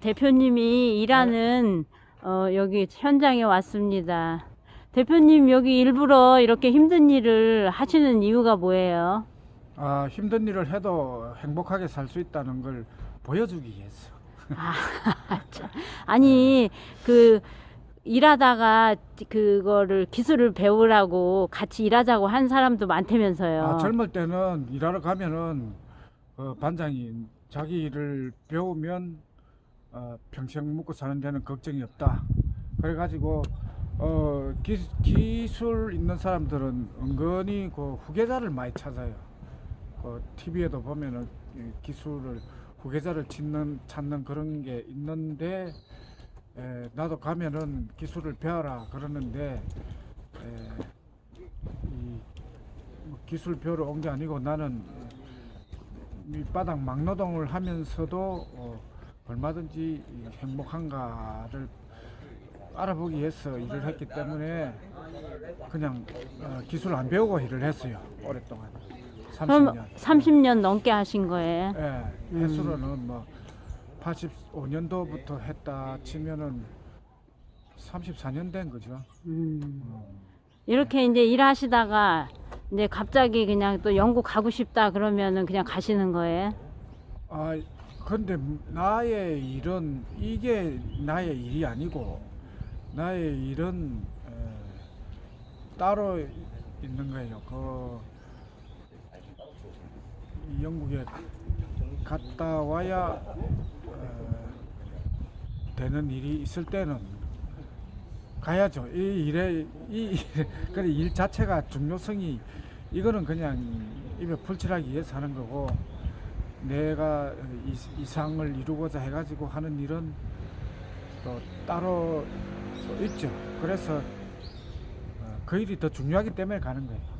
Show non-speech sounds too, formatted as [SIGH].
대표님이 일하는 어, 여기 현장에 왔습니다. 대표님 여기 일부러 이렇게 힘든 일을 하시는 이유가 뭐예요? 아, 힘든 일을 해도 행복하게 살 수 있다는 걸 보여주기 위해서. [LAUGHS] 아니 그 일하다가 그거를 기술을 배우라고 같이 일하자고 한 사람도 많다면서요. 아, 젊을 때는 일하러 가면은 어, 반장이 자기 일을 배우면 어, 평생 먹고 사는 데는 걱정이 없다. 그래가지고 어, 기, 기술 있는 사람들은 은근히 그 후계자를 많이 찾아요. 그 TV에도 보면은 이 기술을 후계자를 찾는 찾는 그런 게 있는데 에, 나도 가면은 기술을 배워라 그러는데 에, 이 뭐 기술 배우러 온 게 아니고 나는 밑바닥 막노동을 하면서도 어, 얼마든지 이 행복한가를 알아보기 위해서 일을 했기 때문에 그냥 어, 기술 안 배우고 일을 했어요 오랫동안 그럼 30년 30년 넘게 하신 거예요. 예, 횟수로는 뭐 85년도부터 했다 치면은 34년 된 거죠 음. 이렇게 이제 일하시다가 이제 갑자기 그냥 또 영국 가고 싶다 그러면은 그냥 가시는 거예요. 아, 근데 나의 일은 이게 나의 일이 아니고 나의 일은 에, 따로 있는 거예요. 그이 영국에 갔다 와야 어, 되는 일이 있을 때는 가야죠. 이 일에 이 그래 일 자체가 중요성이 이거는 그냥 입에 풀칠하기 위해서 하는 거고 내가 이, 이상을 이루고자 해가지고 하는 일은 또 따로 또 있죠. 그래서 어, 그 일이 더 중요하기 때문에 가는 거예요.